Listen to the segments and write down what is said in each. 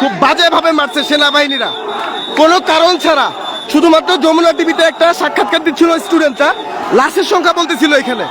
খুব বাজেভাবে মারছে সেনাবাহিনীরা। কোনো কারণ ছাড়া শুধুমাত্র যমুনা টিভিতে একটা সাক্ষাৎকার দিচ্ছিল স্টুডেন্টরা। লাশের সংখ্যা বলতেছিল এখানে।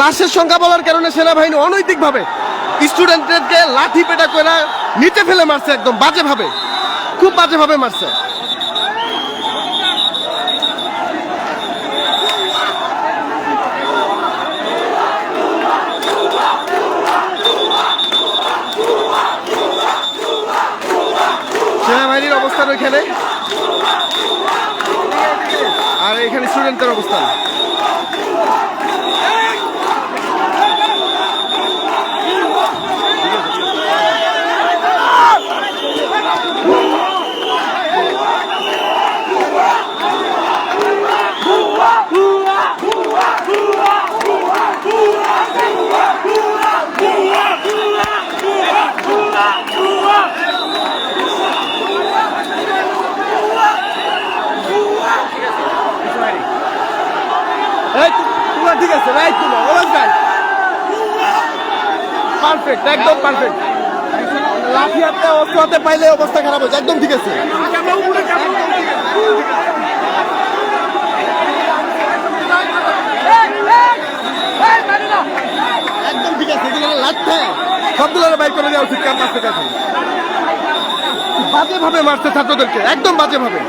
লাশের সংখ্যা বলার কারণে সেনাবাহিনী অনৈতিকভাবে স্টুডেন্টদেরকে লাঠি পেটা করে নিচে ফেলে মারছে, একদম বাজেভাবে। খুব বাজেভাবে মারছে সেনাবাহিনীর অবস্থান ওইখানে আর স্টুডেন্টের অবস্থান এই তো- আছে, রাইট তোমরা অলওয়েজ রাইট পারফেক্ট একদম পারফেক্ট লাঠি হাতে অস্ত্র হাতে পাইলে অবস্থা খারাপ হয়েছে একদম ঠিক আছে। একদম ঠিক আছে এগুলো লাঠতে সবগুলো বাইর করে দেওয়া উচিত ক্যাম্পাস থেকে এখন বাজে ভাবে মারছে ছাত্রদেরকে, একদম বাজে ভাবে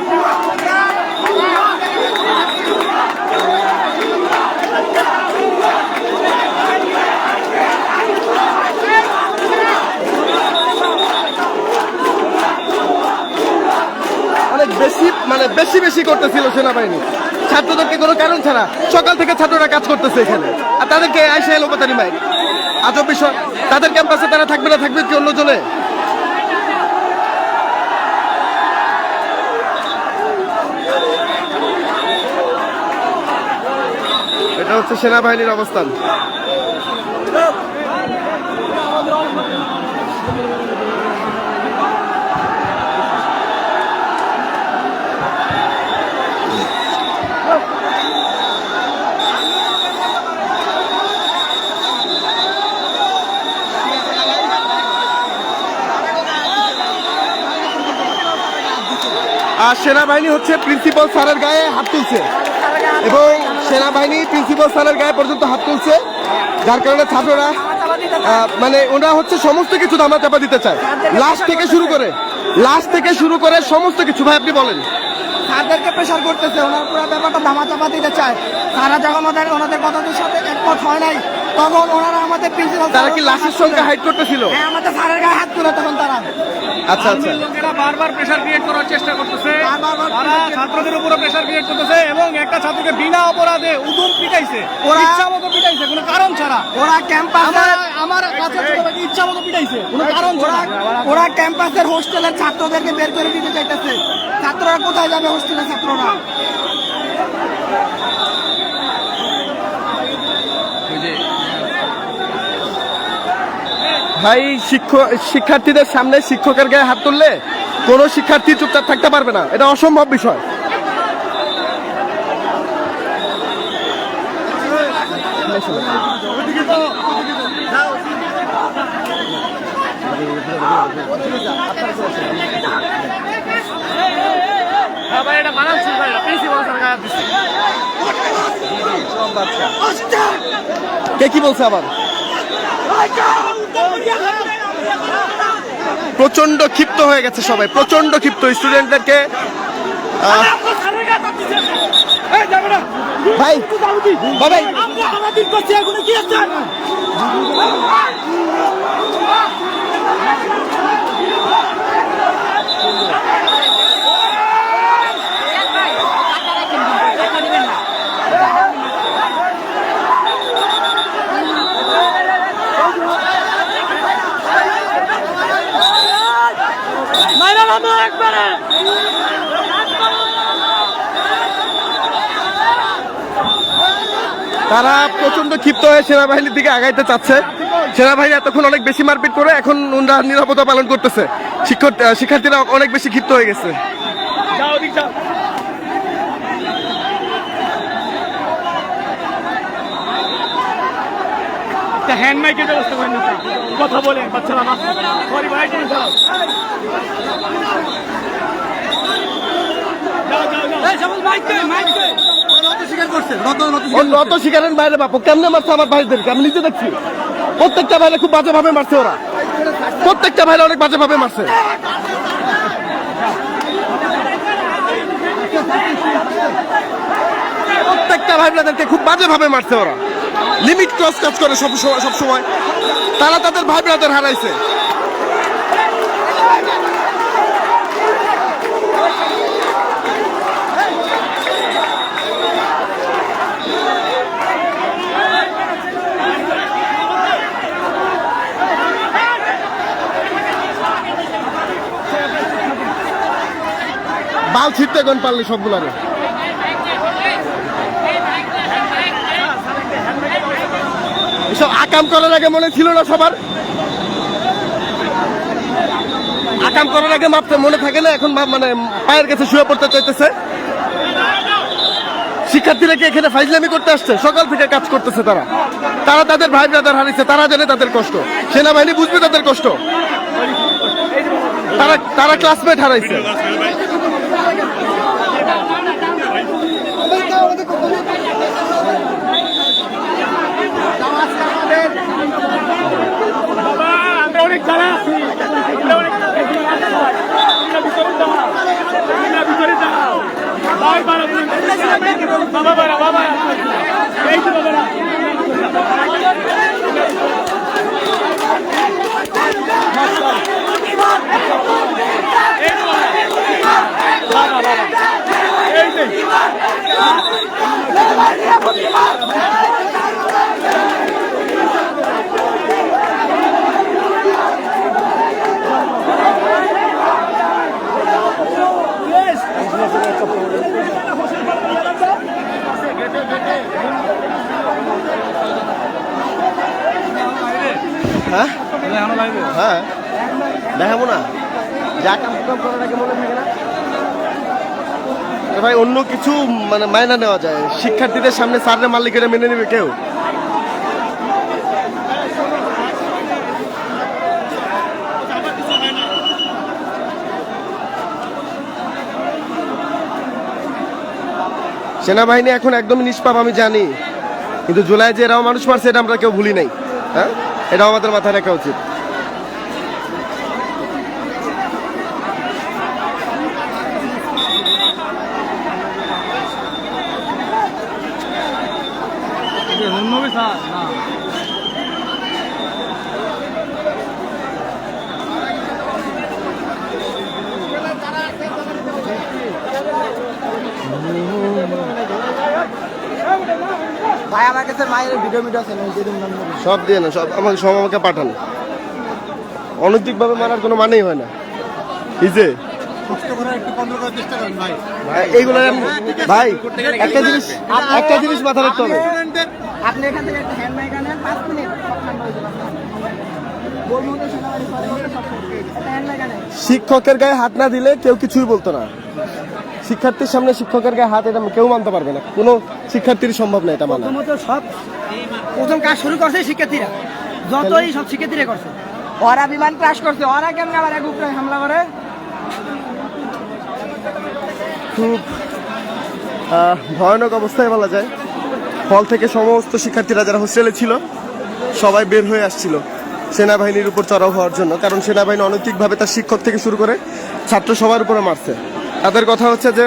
অনেক বেশি মানে বেশি বেশি করতেছিল সেনাবাহিনী। ছাত্রদেরকে কোনো কারণ ছাড়া সকাল থেকে ছাত্ররা কাজ করতেছে এখানে। আর তাদেরকে আইসা এলো পাতারি মাইক আজব বিষয়। তাদের ক্যাম্পাসে তারা থাকবে না, থাকবে কি অন্য জনে এটা হচ্ছে সেনাবাহিনীর অবস্থান। আর সেনাবাহিনী হচ্ছে প্রিন্সিপাল স্যারের গায়ে হাত তুলছে। এবং সেনাবাহিনী প্রিন্সিপাল স্যারের গায়ে পর্যন্ত হাত তুলছে, যার কারণে ছাত্ররা মানে ওরা হচ্ছে সমস্ত কিছু দামা চাপা দিতে চায়। লাস্ট থেকে শুরু করে লাস্ট থেকে শুরু করে সমস্ত কিছু। ভাই, আপনি বলেন। তাদেরকে প্রেশার করতেছে, ওনার পুরো ব্যাপারটা ধামা চাপা দিতে চায়। তারা যখন ওদের ওনাদের কথাদের সাথে একমত হয় নাই তখন ওনারা আমাদের প্রিন্সিপাল তারা কি লাশের সংখ্যা হাইট করতেছিল? হ্যাঁ আমাদের স্যারের গায়ে হাত তুলে তখন তারা। আচ্ছা আচ্ছা। লোকেরা বারবার প্রেশার ক্রিয়েট করার চেষ্টা করতেছে। বারবার তারা ছাত্রদের উপরে প্রেশার ক্রিয়েট করতেছে এবং একটা ছাত্রকে বিনা অপরাধে উদুম পিটাইছে ওরা- ইচ্ছা মতো পিটাইছে কোনো কারণ ছাড়া। ওরা ক্যাম্পাসে আমার আমার কাছে ছোটবেলাকে ইচ্ছা মতো পিটাইছে কোনো কারণ ওরা ছাড়া। ওরা ক্যাম্পাসের হোস্টেলের ছাত্রদেরকে বের করে দিতে চাইতেছে। ছাত্ররা কোথায় যাবে হোস্টেলের ছাত্ররা? ভাই, শিক্ষক, শিক্ষার্থীদের সামনে শিক্ষকের গায়ে হাত তুললে কোনো শিক্ষার্থী চুপচাপ থাকতে পারবে না। এটা অসম্ভব বিষয়। কে কি বলছে আবার? প্রচণ্ড ক্ষিপ্ত হয়ে গেছে সবাই প্রচণ্ড ক্ষিপ্ত স্টুডেন্টদেরকে আহ, তারা প্রচণ্ড ক্ষিপ্ত হয়ে সেনাবাহিনীর দিকে আগাইতে চাচ্ছে। সেনাবাহিনী এতক্ষণ অনেক বেশি মারপিট করে এখন ওনারা নিরাপত্তা পালন করতেছে। শিক্ষক শিক্ষার্থীরা অনেক বেশি ক্ষিপ্ত হয়ে গেছে যাও দিক যাও একটা হ্যান্ড মাইকের ব্যবস্থা করেন না কথা বলেন বাচ্চারা সরি ভাই তুমি যাও যাও, যাও, যাও। ও নত শিকারের বাইরে বাপু কেমনে মারছে আমার ভাইদেরকে? আমি নিজে দেখছি। প্রত্যেকটা ভাইলে খুব বাজে ভাবে মারছে ওরা। প্রত্যেকটা ভাইলে অনেক বাজে ভাবে মারছে। প্রত্যেকটা ভাই খুব বাজে ভাবে মারছে ওরা। লিমিট ক্রস কাজ করে সব সব সময়। তারা তাদের ভাই ব্রাদার হারাইছে। বাল ছিটতে গন পারলে সবগুলারে। আকাম করার আগে মনে ছিল না সবার? আকাম করার আগে মাপতে মনে থাকে না, এখন মানে পায়ের কাছে শুয়ে পড়তে চাইতেছে। শিক্ষার্থীরা কি এখানে ফাইজলামি করতে আসছে? সকাল থেকে কাজ করতেছে তারা। তারা তাদের ভাই ব্রাদার হারিয়েছে, তারা জানে তাদের কষ্ট। সেনাবাহিনী বুঝবে তাদের কষ্ট। তারা তারা ক্লাসমেট হারাইছে বাবা, জ্বালা আছি। বাবা, বাড়া, বাবা। এই তো বাবা। বাবা, বাবা। এই যে। হ্যাঁ হ্যাঁ দেখাবো না যা কাম কাম করার আগে মনে থাকে না আরে ভাই, অন্য কিছু মানে মায়না নেওয়া যায়। শিক্ষার্থীদের সামনে স্যারের মালিকেরা মেনে নেবে কেউ? সেনাবাহিনী এখন একদমই নিষ্পাপ, আমি জানি। কিন্তু জুলাই যে এরাও মানুষ মারছে, এটা আমরা কেউ ভুলি নাই। হ্যাঁ? এটাও আমাদের মাথায় রাখা উচিত। ভাই আমার কাছে মায়ের ভিডিও ভিডিও আছে নাম সব দিয়ে না সব আমাকে সব আমাকে পাঠান। অনৈতিকভাবে মারার কোনো মানেই হয় না। ভাই, এইগুলো ভাই একটা জিনিস একটা জিনিস মাথা রাখতে হবে। আপনি এখান থেকে একটা হ্যান্ড মাইক আনেন পাঁচ মিনিট। হয়ে শিক্ষকের গায়ে হাত না দিলে কেউ কিছুই বলতো না। শিক্ষার্থীর সামনে শিক্ষকের গায়ে হাত এটা কেউ মানতে পারবে না। কোনো শিক্ষার্থীর সম্ভব না এটা মানা। প্রথমত সব প্রথম কাজ শুরু করছে শিক্ষার্থীরা। যতই সব শিক্ষার্থীরা করছে। ওরা বিমান ক্রাশ করছে। ওরা কেমন আবার এক উপরে হামলা করে? খুব ভয়ানক অবস্থায় বলা যায়। হল থেকে সমস্ত শিক্ষার্থীরা যারা হোস্টেলে ছিল সবাই বের হয়ে আসছিল সেনাবাহিনীর উপর চড়াও হওয়ার জন্য। কারণ সেনাবাহিনী অনৈতিকভাবে তার শিক্ষক থেকে শুরু করে ছাত্র সবার উপরে মারছে। তাদের কথা হচ্ছে যে,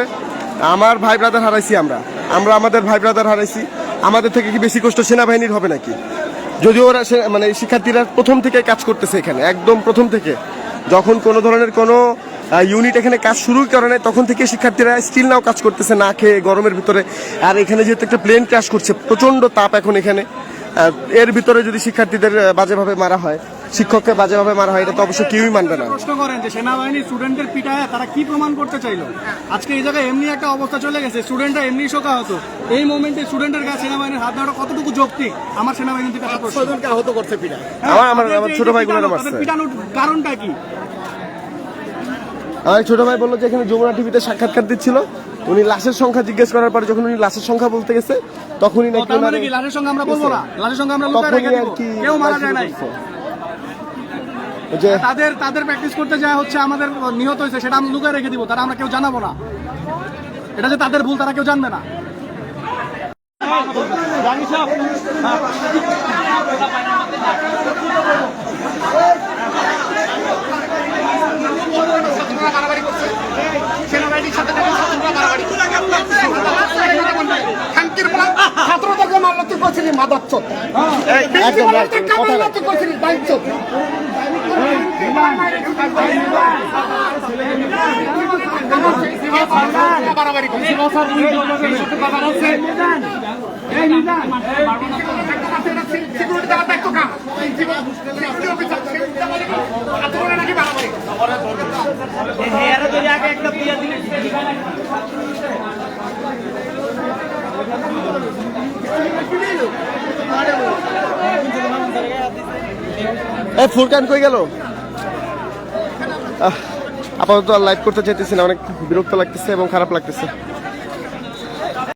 আমার ভাই ব্রাদার হারাইছি আমরা। আমরা আমাদের ভাই ব্রাদার হারাইছি। আমাদের থেকে কি বেশি কষ্ট সেনাবাহিনীর হবে নাকি? যদিও ওরা মানে শিক্ষার্থীরা প্রথম থেকে কাজ করতেছে এখানে, একদম প্রথম থেকে। যখন কোনো ধরনের কোনো ইউনিট এখানে কাজ শুরু করে নাই, তখন থেকে শিক্ষার্থীরা স্টিল নাও কাজ করতেছে, না খেয়ে গরমের ভিতরে। আর এখানে যেহেতু একটা প্লেন ক্রাশ করছে প্রচণ্ড তাপ এখন এখানে। এর ভিতরে যদি শিক্ষার্থীদের বাজেভাবে মারা হয় শিক্ষককে বাজেভাবে মারা হয় এটা তো অবশ্য কেউই মানবে না। প্রশ্ন করেন যে সেনাবাহিনী স্টুডেন্টদের পিটায় তারা কি প্রমাণ করতে চাইলো? আজকে এই জায়গায় এমনি একটা অবস্থা চলে গেছে স্টুডেন্টরা এমনি শোকা হতো। এই মোমেন্টে স্টুডেন্টের কাছে সেনাবাহিনীর হাত দেওয়াটা কতটুকু যৌক্তিক? আমার সেনাবাহিনীর দিকে একটা প্রশ্ন। আহত করছে পিঠা হ্যাঁ, আমার আমার আমার ছোট পিটানো, মারছে পিটানোর কারণটা কি? আমার ছোট ভাই বলল যে এখানে যমুনা টিভিতে সাক্ষাৎকার দিচ্ছিল। উনি লাশের সংখ্যা জিজ্ঞেস করার পরে যখন উনি লাশের সংখ্যা বলতে গেছে তখনই নাকি মানে লাশের সঙ্গে আমরা বলব না। লাশের সঙ্গে আমরা লুকায় রেখে দিব। কেউ মারা যায় নাই। যে তাদের তাদের প্র্যাকটিস করতে যায় হচ্ছে আমাদের নিহত হয়েছে সেটা আমি লুকায় রেখে দিব তারা আমরা কেউ জানাব না। এটা যে তাদের ভুল তারা কেউ জানবে না। ছাত্রদেরকে মারলো তুই করছিলি একদম। right, কথা বাড়াবাড়ি করছিস সিকিউরিটি দেওয়ার দায়িত্ব কার সিকিউরিটি অফিসার ছাত্ররা নাকি বাড়াবাড়ি এ, ফুরকান কই গেল? আপাতত আর লাইভ করতে চাইতেছি না, অনেক বিরক্ত লাগতেছে এবং খারাপ লাগতেছে।